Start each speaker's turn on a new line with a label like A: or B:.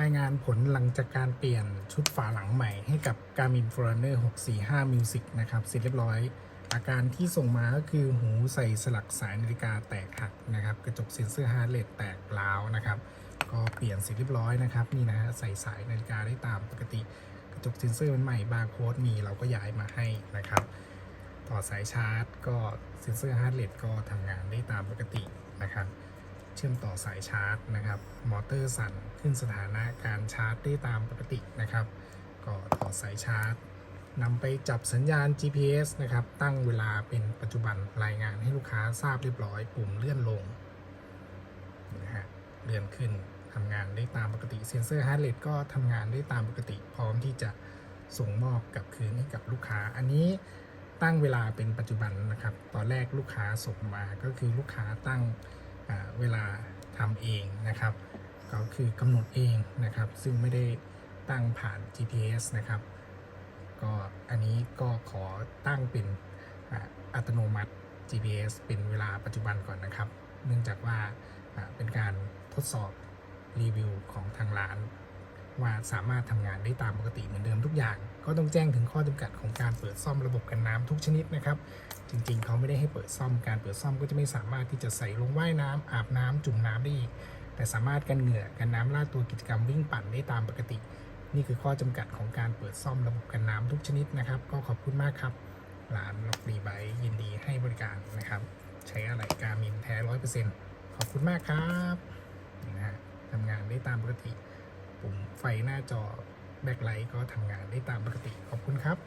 A: รายงานผลหลังจากการเปลี่ยนชุดฝาหลังใหม่ให้กับ Garmin Forerunner 645 Music นะครับเสร็จเรียบร้อย อาการที่ส่งมาก็คือหูใส่สลักสายนาฬิกาแตกหักนะครับ กระจกเซ็นเซอร์ฮาร์ดเรทแตกร้าวนะครับ ก็เปลี่ยนเสร็จเรียบร้อยนะครับ นี่นะฮะใส่สายนาฬิกาได้ตามปกติ กระจกเซ็นเซอร์มันใหม่บาร์โค้ดมีเราก็ย้ายมาให้นะครับต่อสายชาร์จ ก็เซ็นเซอร์ฮาร์ดเรทก็ทำงานได้ตามปกตินะครับ เชื่อมต่อสายชาร์จนะครับ มอเตอร์สั่นขึ้นสถานะการชาร์จได้ตามปกตินะครับ ก็ต่อสายชาร์จนำไปจับสัญญาณ GPS นะครับ ตั้งเวลาเป็นปัจจุบันรายงานให้ลูกค้าทราบเรียบร้อย ปุ่มเลื่อนลงนะฮะเลื่อนขึ้นทำงานได้ตามปกติเซ็นเซอร์ฮาร์ดเรทก็ทำงานได้ตามปกติ พร้อมที่จะส่งมอบกลับคืนให้กับลูกค้า อันนี้ตั้งเวลาเป็นปัจจุบันนะครับ ตอนแรกลูกค้าส่งมาก็คือลูกค้าตั้ง เวลาทำเองนะครับ ก็คือกำหนดเองนะครับ ซึ่งไม่ได้ตั้งผ่าน GPS นะครับ ก็อันนี้ก็ขอตั้งเป็นอ,อัตโนมัติ GPS เป็นเวลาปัจจุบันก่อนนะครับ เนื่องจากว่าเป็นการทดสอบรีวิวของทางร้าน ว่าสามารถทำงานได้ตามปกติเหมือนเดิมทุกอย่าง ก็ต้องแจ้งถึงข้อจำกัดของการเปิดซ่อมระบบกันน้ำทุกชนิดนะครับ จริงๆ เขาไม่ได้ให้เปิดซ่อมการเปิดซ่อมก็จะไม่สามารถที่จะใส่ลงว่ายน้ำอาบน้ำจุ่มน้ำได้อีก แต่สามารถกันเหงื่อกันน้ำลาดตัวกิจกรรมวิ่งปั่นได้ตามปกติ นี่คือข้อจำกัดของการเปิดซ่อมระบบกันน้ำทุกชนิดนะครับ ก็ขอบคุณมากครับร้านล็อกรีไบยินดีให้บริการนะครับ ใช้อะไรการมินแท้ร้อยเปอร์เซ็นต์ขอบคุณมากครับนะฮะทำงานได้ตามปกติ ปุ่มไฟหน้าจอแบ็คไลท์ก็ทำงานได้ตามปกติขอบคุณครับ